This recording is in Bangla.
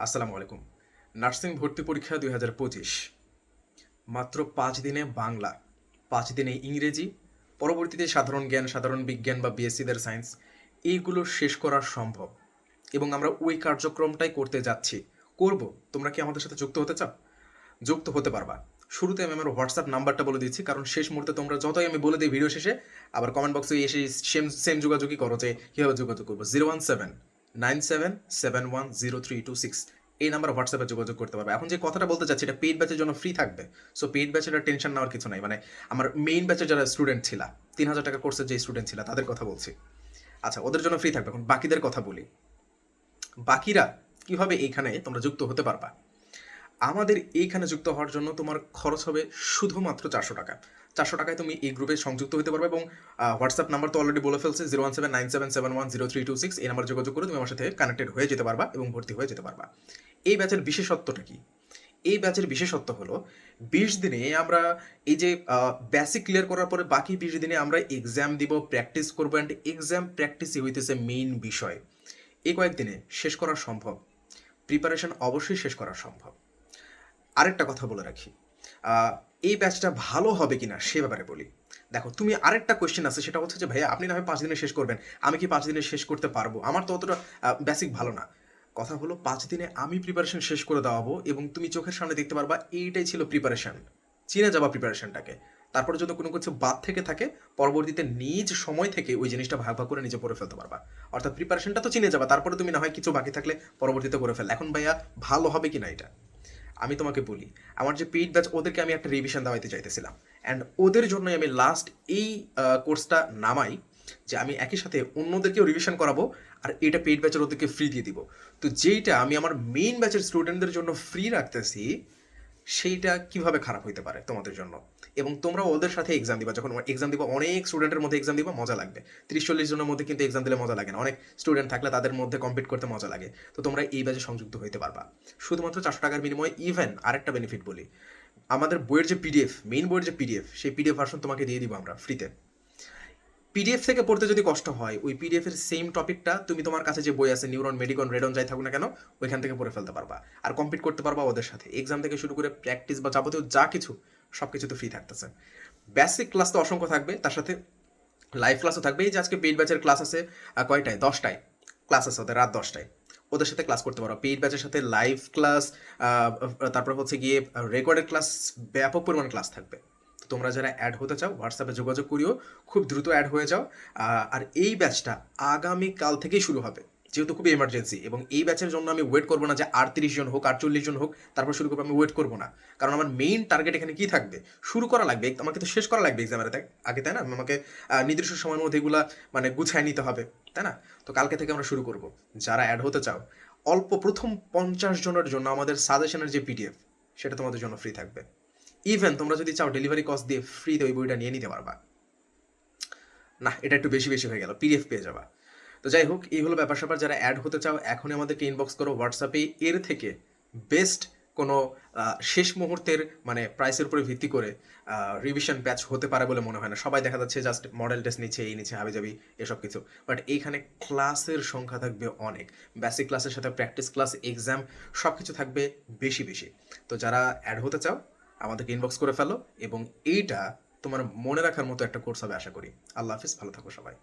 আসসালামু আলাইকুম। নার্সিং ভর্তি পরীক্ষা দুই হাজার পঁচিশ। মাত্র পাঁচ দিনে বাংলা, পাঁচ দিনে ইংরেজি, পরবর্তীতে সাধারণ জ্ঞান, সাধারণ বিজ্ঞান বা বিএসসিদের সায়েন্স এইগুলো শেষ করা সম্ভব। এবং আমরা ওই কার্যক্রমটাই করতে যাচ্ছি। করব? তোমরা কি আমাদের সাথে যুক্ত হতে চাও? যুক্ত হতে পারবা। শুরুতে আমি আমার হোয়াটসঅ্যাপ নাম্বারটা বলে দিচ্ছি, কারণ শেষ মুহূর্তে তোমরা যতই আমি বলে দিই ভিডিও শেষে, আবার কমেন্ট বক্সে এসে সেম সেম যোগাযোগই করো যে কীভাবে যোগাযোগ করব। Zero one seven nine seven seven one zero three two six. এই নাম্বার হোয়াটসঅ্যাপে যোগাযোগ করতে পারবে। এখন যে কথাটা বলতে চাচ্ছি, এটা পেইড ব্যাচের জন্য ফ্রি থাকবে। সো পেইড ব্যাচের টেনশন নেওয়ার কিছু নাই। মানে আমার মেইন ব্যাচের যারা স্টুডেন্ট ছিল, তিন হাজার টাকা কোর্সের যে স্টুডেন্ট ছিল, তাদের কথা বলছি। আচ্ছা ওদের জন্য ফ্রি থাকবে। এখন বাকিদের কথা বলি। বাকিরা কীভাবে এইখানে তোমরা যুক্ত হতে পারবা? আমাদের এইখানে যুক্ত হওয়ার জন্য তোমার খরচ হবে শুধুমাত্র চারশো টাকা। চারশো টাকায় তুমি এই গ্রুপে সংযুক্ত হতে পারবে এবং হোয়াটসঅ্যাপ নাম্বার তো অলরেডি বলে ফেলছে zero one seven nine seven seven one zero three two six এই নাম্বার যোগাযোগ করে তুমি আমার সাথে কানেক্টেড হয়ে যেতে পারবা এবং ভর্তি হয়ে যেতে পারবা। এই ব্যাচের বিশেষত্বটা কি? এই ব্যাচের বিশেষত্ব হলো, বিশ দিনে আমরা এই যে বেসিক ক্লিয়ার করার পরে বাকি বিশ দিনে আমরা এক্সাম দিব প্র্যাকটিস করব অ্যান্ড এক্সাম প্র্যাকটিসই হইতেছে মেইন বিষয়। এই কয়েকদিনে শেষ করা সম্ভব। প্রিপারেশন অবশ্যই শেষ করা সম্ভব। আরেকটা কথা বলে রাখি। এই ব্যাচটা ভালো হবে কিনা সে ব্যাপারে বলি। দেখো, তুমি আরেকটা কোয়েশ্চেন আছে, সেটা হচ্ছে যে, ভাইয়া, আপনি না হয় পাঁচ দিনে শেষ করবেন। আমি কি পাঁচ দিনে শেষ করতে পারব? আমার তো অতটা বেসিক ভালো না। কথা হলো, পাঁচ দিনে আমি প্রিপারেশন শেষ করে দেওয়াবো এবং তুমি চোখের সামনে দেখতে পারবা, এইটাই ছিল প্রিপারেশন চিনে যাবা প্রিপারেশনটাকে তারপরে যদি কোনো কিছু বাদ থেকে থাকে, পরবর্তীতে নিজ সময় থেকে ওই জিনিসটা ভাগ ভাগ করে নিজে পড়ে ফেলতে পারবা। অর্থাৎ প্রিপারেশনটা তো চিনে যাবা, তারপরে তুমি না হয় কিছু বাকি থাকলে পরবর্তীতে করে ফেল এখন ভাইয়া, ভালো হবে কি না এটা? আমি তোমাকে বলি, আমার যে পেইড ব্যাচ ওদেরকে আমি একটা রিভিশন দেওয়াইতে চাইতেছিলাম। অ্যান্ড ওদের জন্যই আমি লাস্ট এই কোর্সটা নামাই যে আমি একই সাথে অন্যদেরকেও রিভিশন করাবো আর এটা পেইড ব্যাচের ওদেরকে ফ্রি দিয়ে দিব। তো যেইটা আমি আমার মেইন ব্যাচের স্টুডেন্টদের জন্য ফ্রি রাখতেছি সেইটা কীভাবে খারাপ হইতে পারে তোমাদের জন্য? এবং তোমরা ওদের সাথে এক্সাম দিবা, যখন এক্সাম দিবা, অনেক স্টুডেন্টের মধ্যে এক্সাম দিবা, মজা লাগবে। ত্রিশ চল্লিশ জনের মধ্যে কিন্তু এক্সাম দিলে মজা লাগে না। অনেক স্টুডেন্ট থাকলে তাদের মধ্যে কম্পিট করতে মজা লাগে। তো তোমরা এই ব্যাচে সংযুক্ত হইতে পারবা। শুধুমাত্র চারশো টাকার বিনিময়ে ইভেন আরেকটা বেনিফিট বলি। আমাদের বইয়ের যে পিডিএফ মেইন বইয়ের যে পিডিএফ সেই পিডিএফ ভার্সন তোমাকে দিয়ে দিব আমরা ফ্রিতে পিডিএফ থেকে পড়তে যদি কষ্ট হয়, ওই পিডিএফ এর সেম টপিকটা তুমি তোমার কাছে যে বই আছে নিউরন মেডিকন রেডন যাই থাকুক না কেন, ওইখান থেকে পড়ে ফেলতে পারবা। আর কম্পিট করতে পারবা ওদের সাথে। এক্সাম থেকে শুরু করে প্র্যাকটিস বা যাবতীয় যা কিছু সব কিছু তো ফ্রি থাকতেছে। বেসিক ক্লাস তো অসংখ্য থাকবে, তার সাথে লাইভ ক্লাসও থাকবে। এই যে আজকে পেইড ব্যাচের ক্লাস আছে কয়টায়? দশটায়। ক্লাস আছে ওদের রাত দশটায়। ওদের সাথে ক্লাস করতে পারো। পেইড ব্যাচের সাথে লাইভ ক্লাস তারপর হচ্ছে গিয়ে রেকর্ডেড ক্লাস ব্যাপক পরিমাণ ক্লাস থাকবে। তোমরা যারা অ্যাড হতে চাও হোয়াটসঅ্যাপে যোগাযোগ করিও, খুব দ্রুত অ্যাড হয়ে যাও। আর এই ব্যাচটা আগামী কাল থেকেই শুরু হবে, যেহেতু খুবই এমার্জেন্সি এবং এই ব্যাচের জন্য আমি ওয়েট করব না যে আটত্রিশ জন হোক, আটচল্লিশ জন হোক, তারপর শুরু করব আমি ওয়েট করব না। কারণ আমার মেইন টার্গেট এখানে কি থাকবে? শুরু করা লাগবে, আমাকে তো শেষ করা লাগবে এক্সামের আগে তাই না? আমাকে নির্দিষ্ট সময়ের মধ্যে এগুলা মানে গুছায় নিতে হবে, তাই না? তো কালকে থেকে আমরা শুরু করব। যারা অ্যাড হতে চাও, অল্প প্রথম পঞ্চাশ জনের জন্য আমাদের সাজেশনের যে পিডিএফ সেটা তোমাদের জন্য ফ্রি থাকবে। ইভেন তোমরা যদি চাও ডেলিভারি কস্ট দিয়ে ফ্রিতে ওই বইটা নিয়ে নিতে পারবা। না এটা একটু বেশি বেশি হয়ে গেল পিডিএফ পেয়ে যাবা। তো যাই হোক, এই হলো ব্যাপার স্যাপার, যারা অ্যাড হতে চাও, এখনই আমাদেরকে ইনবক্স করো হোয়াটসঅ্যাপে এর থেকে বেস্ট কোনো শেষ মুহূর্তের মানে প্রাইসের উপরে ভিত্তি করে রিভিশন ব্যাচ হতে পারে বলে মনে হয় না। সবাই দেখা যাচ্ছে জাস্ট মডেল টেস্ট নিচ্ছে, এই নিচ্ছে হাবি যাবি এসব কিছু। বাট এইখানে ক্লাসের সংখ্যা থাকবে অনেক। বেসিক ক্লাসের সাথে প্র্যাকটিস ক্লাস এক্সাম সব কিছু থাকবে বেশি বেশি। তো যারা অ্যাড হতে চাও আমাদেরকে ইনবক্স করে ফেলো এবং এইটা তোমার মনে রাখার মতো একটা কোর্স হবে, আশা করি। আল্লাহ হাফিজ, ভালো থাকো সবাই।